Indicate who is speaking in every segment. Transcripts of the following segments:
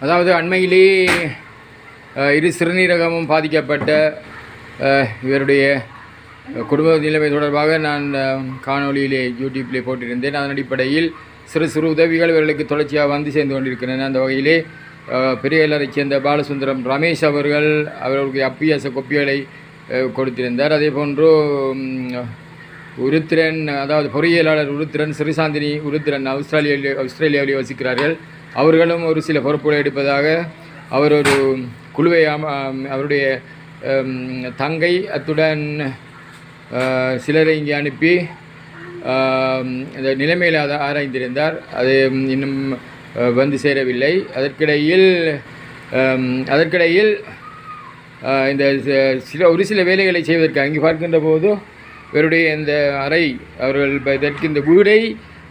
Speaker 1: அதாவது அண்மையிலே இரு சிறுநீரகமும் பாதிக்கப்பட்ட இவருடைய குடும்ப நிலைமை தொடர்பாக நான் காணொலியிலே யூடியூப்பிலே போட்டிருந்தேன். அதன் அடிப்படையில் சிறு சிறு உதவிகள் இவர்களுக்கு தொடர்ச்சியாக வந்து சேர்ந்து கொண்டிருக்கின்றன. அந்த வகையிலே அஹ், பெரிய சேர்ந்த பாலசுந்தரம் ரமேஷ் அவர்கள் அவர்களுக்கு அப்பியாச கொப்பிகளை கொடுத்திருந்தார். அதே போன்று உருத்திரன் அதாவது பொறியியலாளர் உருத்திரன் சிறுசாந்தினி உருத்திரன் ஆஸ்திரேலியாவில் ஆஸ்திரேலியாவிலே வசிக்கிறார்கள். அவர்களும் ஒரு சில பொறுப்புகளை எடுப்பதாக அவர் ஒரு குழுவை அவருடைய தங்கை அத்துடன் சிலரை இங்கே அனுப்பி இந்த நிலைமையில் அதை ஆராய்ந்திருந்தார். அது இன்னும் வந்து சேரவில்லை. அதற்கிடையில் அதற்கிடையில் இந்த சில ஒரு சில வேலைகளை செய்வதற்கு அங்கே பார்க்கின்ற போது இவருடைய இந்த அறை அவர்கள் இதற்கு இந்த வீடை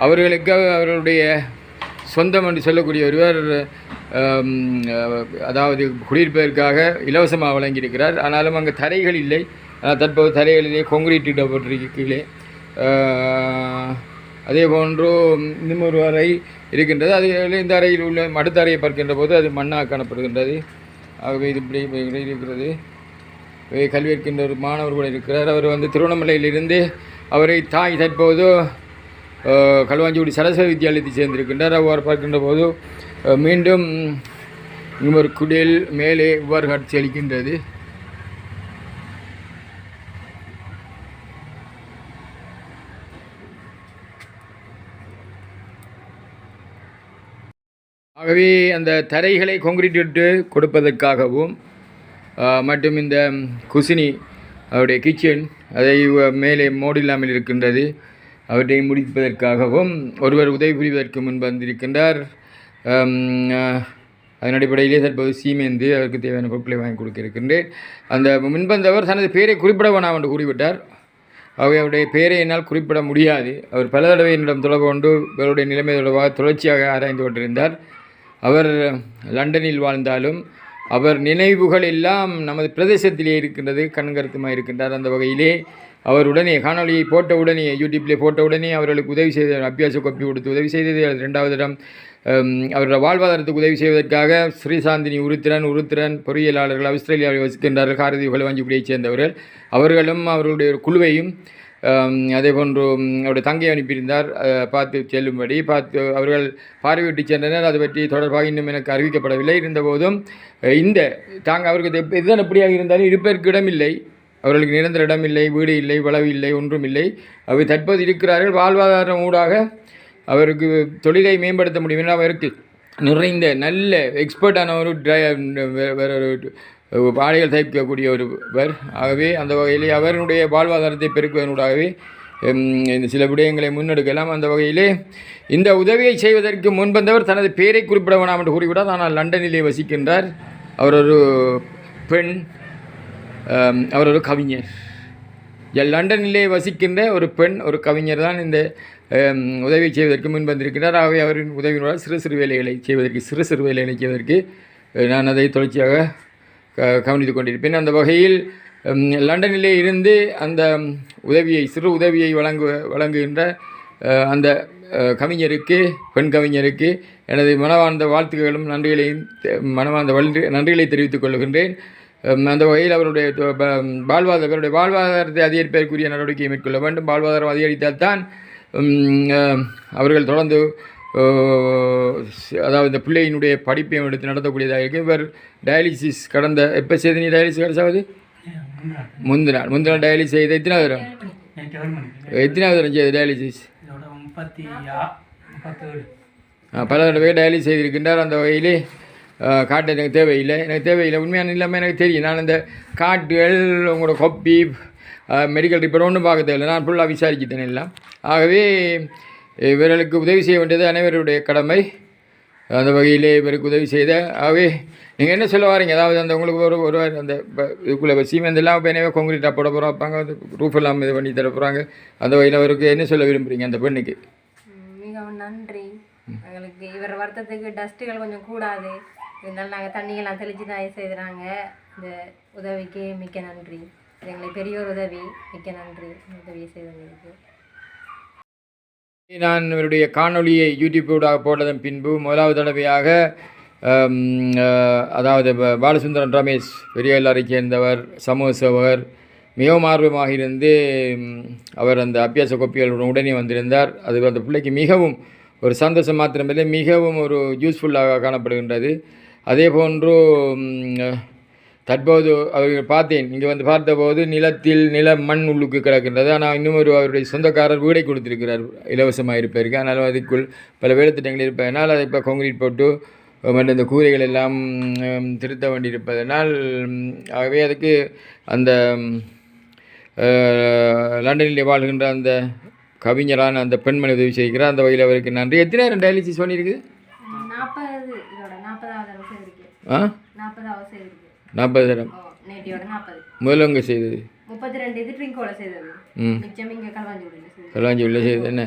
Speaker 1: அவர்களுக்கு அவர்களுடைய சொந்தம் என்று சொல்லக்கூடிய ஒருவர் அதாவது குடியிருப்பதற்காக இலவசமாக வழங்கியிருக்கிறார். ஆனாலும் அங்கே தரைகள் இல்லை. ஆனால் தற்போது தரைகளிலே கொங்கிரீட் இடப்பட்டிருக்கு கீழே அதே போன்று இன்னும் ஒரு அறை இருக்கின்றது. அது இந்த அறையில் உள்ள அடுத்த அறையை பார்க்கின்ற போது அது மண்ணாக காணப்படுகின்றது. ஆகவே இது இப்படி இருக்கிறது. கல்வி இருக்கின்ற ஒரு மாணவர் கூட இருக்கிறார். அவர் வந்து திருவண்ணாமலையிலிருந்து அவரை தாய் தற்போது அஹ், சரஸ்வதி வித்யாலயத்தை சேர்ந்திருக்கின்றார். அவர் பார்க்கின்ற போது மீண்டும் இவர் ஒரு குடில் மேலே இவ்வாறு காட்சி அளிக்கின்றது. ஆகவே அந்த தரைகளை கொங்கிரீட் இட்டு கொடுப்பதற்காகவும் மற்றும் இந்த குசினி அவருடைய கிச்சன் அதை மேலே மோடில்லாமல் இருக்கின்றது. அவற்றை முடிப்பதற்காகவும் ஒருவர் உதவி புரிவதற்கு முன் வந்திருக்கின்றார். அதன் அடிப்படையிலே தற்போது சீமேந்து அவருக்கு தேவையான பொருட்களை வாங்கி கொடுக்க இருக்கின்றேன் அந்த முன்பந்தவர் தனது பெயரை குறிப்பிட வேணாம் என்று கூறிவிட்டார். அவை அவருடைய பெயரை என்னால் குறிப்பிட முடியாது. அவர் பல தடவை என்னிடம் தொடர்பு கொண்டு இவருடைய நிலைமை தொடர்பாக தொடர்ச்சியாக ஆராய்ந்து கொண்டிருந்தார். அவர் லண்டனில் வாழ்ந்தாலும் அவர் நினைவுகள் எல்லாம் நமது பிரதேசத்திலே இருக்கின்றது கண்கருத்துமாக இருக்கின்றார். அந்த வகையிலே அவர் உடனே காணொளியை போட்ட உடனே யூடியூப்பிலே போட்ட உடனே அவர்களுக்கு உதவி செய்த அபியாச கொப்பி கொடுத்து உதவி செய்தது. ரெண்டாவது இடம். அவருடைய வாழ்வாதாரத்துக்கு உதவி செய்வதற்காக ஸ்ரீசாந்தினி உருத்திரன் உருத்திரன் பொறியியலாளர்கள் ஆஸ்திரேலியாவில் வசிக்கின்றார்கள். காரதி வஞ்சிபுடியைச் சேர்ந்தவர்கள். அவர்களும் அவர்களுடைய குழுவையும் அதே போன்று அவருடைய தங்கையை அனுப்பியிருந்தார். பார்த்து செல்லும்படி பார்த்து அவர்கள் பார்வையிட்டு சென்றனர். அது பற்றி தொடர்பாக இன்னும் எனக்கு அறிவிக்கப்படவில்லை. இருந்தபோதும் இந்த தாங்க அவருக்கு எதுதான் இதுதான் எப்படியாக இருந்தாலும் இருப்பதற்கு இடமில்லை. அவர்களுக்கு நிரந்தர இடம் இல்லை வீடு இல்லை வளவு இல்லை ஒன்றும் இல்லை. அவர் தற்போது இருக்கிறார்கள். வாழ்வாதாரம் ஊடாக அவருக்கு தொழிலை மேம்படுத்த முடியும். என அவருக்கு நிறைந்த நல்ல எக்ஸ்பர்ட்டான ஒரு டிரை வே- ஒரு பாடைகள் ஒருவர். ஆகவே அந்த வகையிலே அவருடைய வாழ்வாதாரத்தை பெருக்குவதனூடாகவே இந்த சில விடயங்களை முன்னெடுக்கலாம். அந்த வகையிலே இந்த உதவியை செய்வதற்கு முன்வந்தவர் தனது பேரை குறிப்பிட வேணாம் என்று கூறிவிட்டார். ஆனால் லண்டனிலே வசிக்கின்றார். அவர் ஒரு பெண் அவர் ஒரு கவிஞர். லண்டனிலே வசிக்கின்ற ஒரு பெண் ஒரு கவிஞர் தான் இந்த உதவி செய்வதற்கு முன் வந்திருக்கிறார் ஆகவே அவரின் உதவியினால் சிறு சிறு வேலைகளை செய்வதற்கு சிறு சிறு வேலைகளை செய்வதற்கு நான் அதை தொடர்ச்சியாக க கொண்டிருப்பேன். அந்த வகையில் லண்டனிலே இருந்து அந்த உதவியை சிறு உதவியை வழங்கு வழங்குகின்ற அந்த கவிஞருக்கு பெண் கவிஞருக்கு எனது மனவார்ந்த வாழ்த்துக்களும் நன்றிகளையும் தெ- வழி நன்றிகளை தெரிவித்துக் கொள்கின்றேன். அந்த வகையில் அவருடைய ப- வாழ்வாதார அவருடைய வாழ்வாதாரத்தை அதிகரிப்பதற்குரிய நடவடிக்கையை மேற்கொள்ள வேண்டும். வாழ்வாதாரம் அதிகரித்தால்தான் ம், அவர்கள் தொடர்ந்து அதாவது இந்த பிள்ளையினுடைய படிப்பையும் எடுத்து நடத்தக்கூடியதாக இருக்குது இவர் டயாலிசிஸ் கடந்த எப்போ செய்து நீ டயாலிசிஸ் கிடைச்சாவது முந்தின நாள். முந்தின நாள் டயாலிசிஸ் செய்து எத்தனாவது தரம்?
Speaker 2: நைட்டு
Speaker 1: எத்தனாவது தரம் செய்து டயாலிசிஸ் பல தடவை டயாலிசிஸ் செய்திருக்கின்றார் அந்த வகையிலே. காட்டு எனக்கு தேவையில்லை. எனக்கு தேவையில்லை. உண்மையான இல்லாமல் எனக்கு தெரியும். நான் இந்த காட்டுகள் உங்களோட கொப்பி மெடிக்கல் ரிப்போர்ட் ஒன்றும் பார்க்க தேவையில்லை. நான் ஃபுல்லாக விசாரிச்சுட்டேன் எல்லாம் ஆகவே இவர்களுக்கு உதவி செய்ய வேண்டியது அனைவருடைய கடமை. அந்த வகையிலே இவருக்கு உதவி செய்த. ஆகவே நீங்கள் என்ன சொல்ல வரீங்க? அதாவது அந்த உங்களுக்கு ஒரு ஒரு அந்த இதுக்குள்ளே சீமெண்ட் எல்லாம் இப்போ எனவே கொங்கிரீட்டாக போட போகிறோம் வைப்பாங்க ரூஃப் எல்லாம் இது பண்ணி தர போகிறாங்க அந்த வகையில் அவருக்கு என்ன சொல்ல விரும்புகிறீங்க அந்த பெண்ணுக்கு?
Speaker 3: மிகவும் நன்றி. எங்களுக்கு இவர் வருத்தத்துக்கு டஸ்ட்டுகள் கொஞ்சம் கூடாது. இருந்தாலும் நாங்கள் தண்ணியெல்லாம் தெளித்து தான் செய்கிறாங்க இந்த உதவிக்கு மிக்க நன்றி. எங்களுக்கு பெரிய ஒரு உதவி. மிக்க நன்றி. உதவி உதவியை செய்தவங்களுக்கு.
Speaker 1: நான் இவருடைய காணொளியை யூடியூப்பூடாக போட்டதன் பின்பு முதலாவது தடவையாக அதாவது பாலசுந்தரன் ரமேஷ் பெரிய சேர்ந்தவர் சமூக சேவகர் மிகவும் ஆர்வமாக இருந்து அவர் அந்த அபியாச கோப்பிகளுடன் உடனே வந்திருந்தார். அது அந்த பிள்ளைக்கு மிகவும் ஒரு சந்தோஷம் மாத்திரமில்லை மிகவும் ஒரு யூஸ்ஃபுல்லாக காணப்படுகின்றது. அதே போன்று தற்போது அவர்கள் பார்த்தேன். இங்கே வந்து பார்த்தபோது நிலத்தில் நில மண் உள்ளுக்கு கிடக்கின்றது. ஆனால் இன்னும் ஒரு அவருடைய சொந்தக்காரர் வீடை கொடுத்திருக்கிறார். இலவசமாக இருப்பதற்கு. ஆனால் அதுக்குள் பல வேலைத்திட்டங்கள் இருப்பதனால் அதை இப்போ கான்கிரீட் போட்டு மற்ற இந்த கூரைகள் எல்லாம் திருத்த வேண்டியிருப்பதனால் ஆகவே அதுக்கு அந்த லண்டனில் வாழ்கின்ற அந்த கவிஞரான அந்த பெண்மணி உதவி செய்கிறார். அந்த வகையில் அவருக்கு நன்றி. எத்தனை நேரம் டயாலிசிஸ் பண்ணியிருக்குது ஆ? நாற்பது தரம் உங்க செய்தது?
Speaker 3: ட்ரிங்கோட செய்தது.
Speaker 1: என்ன?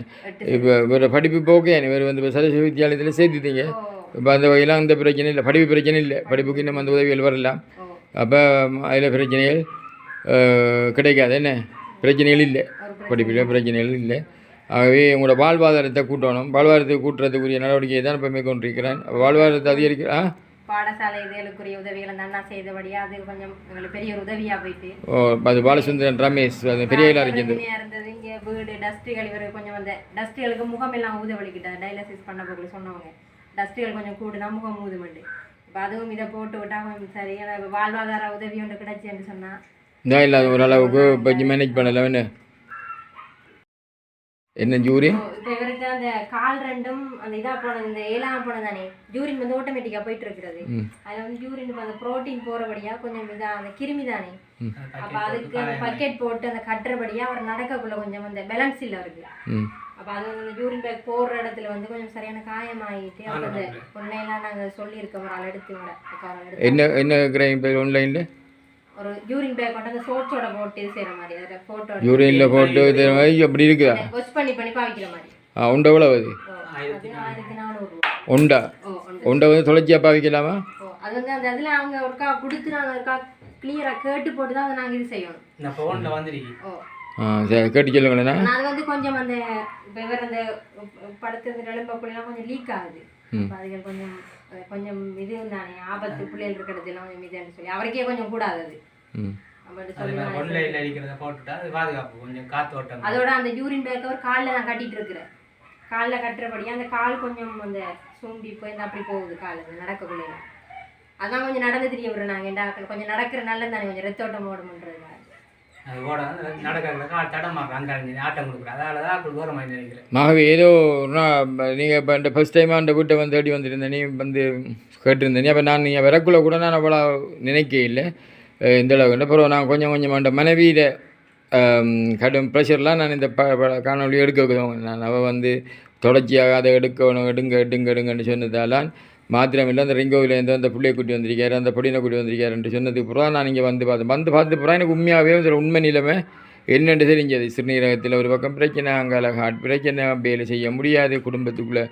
Speaker 1: இப்போ வேறு படிப்பு போக்கே இவர் வந்து இப்போ சரஸ்வதி வித்யாலயத்தில் சேர்த்துட்டீங்க இப்போ அந்த வகையெல்லாம் அந்த பிரச்சனை இல்லை படிப்பு பிரச்சனை இல்லை. படிப்புக்கு இன்னும் அந்த உதவிகள் வரலாம். அப்போ அதில் பிரச்சனைகள் கிடைக்காது. என்ன? பிரச்சனைகள் இல்லை. படிப்பில் பிரச்சனைகள் இல்லை. ஆகவே உங்களோட வாழ்வாதாரத்தை கூட்டணும். வாழ்வாதாரத்தை கூட்டுறதுக்குரிய நடவடிக்கையை தான் இப்போ மேற்கொண்டிருக்கிறேன் வாழ்வாதாரத்தை அதிகரிக்க ஆ?
Speaker 3: பாடசாலை இதுகளுக்குரிய உதவிகளை அண்ணா செய்தபடியா அது கொஞ்சம் எங்களுக்கு பெரிய ஒரு உதவியா போயிட்டு.
Speaker 1: ஓ அது பாலசுந்தரன் ரமேஷ் அது பெரிய
Speaker 3: பிரச்சனையா இருந்தது. இங்க வீடு டஸ்ட்டுகள் இவர் கொஞ்சம் அந்த டஸ்ட்டுகளுக்கு முகம் எல்லாம் ஊதவழிக்கிட்டார் டயாலிசிஸ் பண்ண பொருள் சொன்னவங்க. டஸ்ட்டுகள் கொஞ்சம் கூடுனா முகம் ஊதுமண்டு இப்போ அதுவும் இதை போட்டு விட்டா சரி வாழ்வாதார உதவி ஒன்று கிடைச்சுன்னு சொன்னா.
Speaker 1: இந்த இல்லாத ஓரளவுக்கு மேனேஜ் பண்ணலாம் என்ன என்ன ஜூரி?
Speaker 3: இப்போ இவருக்கு அந்த கால் ரெண்டும் அந்த இதா போனது இந்த ஏழாம் போனது தானே யூரின் வந்து ஆட்டோமேட்டிக்காக போயிட்டு இருக்கிறது
Speaker 1: ம்.
Speaker 3: அதுல வந்து யூரின் அந்த புரோட்டீன் போறபடியா கொஞ்சம் இதா அந்த கிருமி தானே. அப்ப அதுக்கு அந்த பக்கெட் போட்டு அந்த கட்டுறபடியா அவர் நடக்கக்குள்ள கொஞ்சம் அந்த பேலன்ஸ் இல்ல அவருக்கு.
Speaker 1: ம்.
Speaker 3: அப்ப அது வந்து அந்த யூரின் பேக் போடுற இடத்துல வந்து கொஞ்சம் சரியான காயமாயிட்டு அப்ப அந்த உன்னையெல்லாம் நாங்க சொல்லியிருக்கோம். ஒரு ஆள் எடுத்து அவர்
Speaker 1: என்ன என்ன ஆன்லைனில்
Speaker 3: ஒரு யூரின் பேக் கொண்டு அந்த சோட்ஸோட போட்டு செய்யற மாதிரி அதில் போட்டோ
Speaker 1: யூரினில் போட்டு இது மாதிரி அப்படி இருக்குதா?
Speaker 3: வாஷ் பண்ணி பண்ணி பாவிக்கிற மாதிரி.
Speaker 1: உண்டை எவ்வளவு அது? உண்டா.
Speaker 3: உண்டு.
Speaker 1: வந்து தொலைச்சியாக பாவிக்கலாமா?
Speaker 3: அது வந்து அந்த இதுல அவங்க ஒருக்கா கொடுத்து நாங்க ஒருக்கா கிளியரா கேட்டு போட்டு தான் அதை நாங்க இது செய்யணும்.
Speaker 2: இந்த ஃபோனில் வந்துருக்கு.
Speaker 3: ஓ.
Speaker 1: ஆ சரி கேட்டு சொல்லுங்களேண்ணா
Speaker 3: நான் அது வந்து கொஞ்சம் அந்த இவர் அந்த படத்து இந்த எலும்பக்குள்ளெல்லாம் கொஞ்சம் லீக் ஆகுது. அதுகள் கொஞ்சம் கொஞ்சம் இது தானே ஆபத்து பிள்ளைகள் இருக்கிறது எல்லாம் கொஞ்சம் இதுன்னு சொல்லி அவருக்கே கொஞ்சம் கூடாது அது. நான் அதோட அந்த யூரின் பேக் அவர் காலில் நான் கட்டிட்டு இருக்கிறேன் காலில் கட்டுறபடியா அந்த கால் கொஞ்சம் அந்த சூம்பி போய் இந்த அப்படி போகுது கால் நடக்கக்குள்ளே அதான் கொஞ்சம் நடந்து தெரிய விடுறேன் நாங்கள் என்ன கொஞ்சம் நடக்கிற நல்ல தானே கொஞ்சம் ரத்தோட்டம் ஓடணுன்றது
Speaker 2: அது ஓட வந்து நடக்கிறத கால் தடமாக்கு அந்த ஆட்டம் கொடுக்குறேன் அதனால தான் அப்படி தூரமாக நினைக்கிறேன்
Speaker 1: ஆகவே ஏதோ நீங்கள் இப்போ இந்த ஃபஸ்ட் டைமாக அந்த வீட்டை வந்து தேடி வந்திருந்தேன் நீ வந்து கேட்டிருந்தேன் அப்போ நான் நீங்கள் வரக்குள்ள கூட நான் அவ்வளோ நினைக்க இல்லை. அஹ் இந்த அளவுக்கு. அப்புறம் நான் கொஞ்சம் கொஞ்சம் அந்த மனைவியிட கடும் ப்ரெஷர்லாம் நான் இந்த ப ப- காணொளி எடுக்க நான் அவள் வந்து தொடர்ச்சியாக அதை எடுக்கணும். எடுங்க எடுங்க எடுங்கன்னு சொன்னதால மாத்திரமில்லை. அந்த ரிங்கோவிலேருந்து அந்த பிள்ளையை கூட்டி வந்திருக்காரு அந்த பொடியினை கூட்டி வந்திருக்காருன்ட்டு சொன்னதுக்கு அப்புறம் நான் இங்கே வந்து பார்த்தேன். வந்து பார்த்து அப்புறம் எனக்கு உண்மையாகவே இதில் உண்மை நிலைமை என்னென்று தெரிஞ்சது? சிறுநீரகத்தில் ஒரு பக்கம் பிரச்சனை அங்கால ஹார்ட் பிரச்சனை. வேலை செய்ய முடியாது குடும்பத்துக்குள்ளே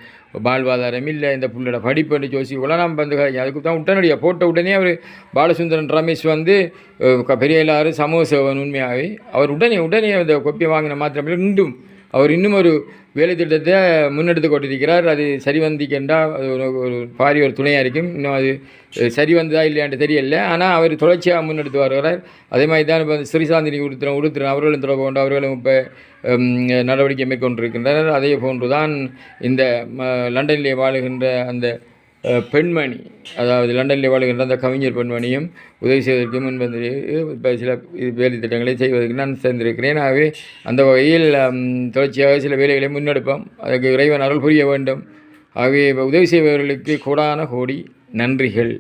Speaker 1: வாழ்வாதாரம் இல்லை. இந்த புள்ளோட படிப்புன்னு ஜோசி கூட நம்ம வந்து அதுக்கு தான் உடனடியாக போட்ட உடனே அவர் பாலசுந்தரன் ரமேஷ் வந்து க- பெரிய எல்லாரும் சமூக சேவன் உண்மையாகவே அவர் உடனே உடனே அந்த கொப்பியை வாங்கின மாத்திரமில்லை. இன்னும் அவர் இன்னும் ஒரு வேலை திட்டத்தை முன்னெடுத்து கொண்டிருக்கிறார். அது சரி வந்திக்கென்றால் அது ஒரு பாரி ஒரு துணையாக இருக்கும். இன்னும் அது சரி வந்ததா இல்லையான்ட்டு தெரியல. ஆனால் அவர் தொடர்ச்சியாக முன்னெடுத்து வருகிறார். அதே மாதிரி தான் இப்போ ஸ்ரீசாந்தினி உடுத்திரம் உடுத்திரம் அவர்களும் தொடர்பு கொண்டு அவர்களும் இப்போ நடவடிக்கை மேற்கொண்டிருக்கின்றனர். அதே போன்று தான் இந்த ம, லண்டனிலே வாழுகின்ற அந்த பெண்மணி அதாவது லண்டனில் வாழ்கின்ற அந்த கவிஞர் பெண்மணியும் உதவி செய்வதற்கு முன் சில இது வேலை திட்டங்களை செய்வதற்கு நான் சேர்ந்திருக்கிறேன். ஆகவே அந்த வகையில் தொடர்ச்சியாக சில வேலைகளை முன்னெடுப்போம். அதுக்கு இறைவன் அருள் புரிய வேண்டும். ஆகவே உதவி செய்பவர்களுக்கு கோடான கோடி நன்றிகள்.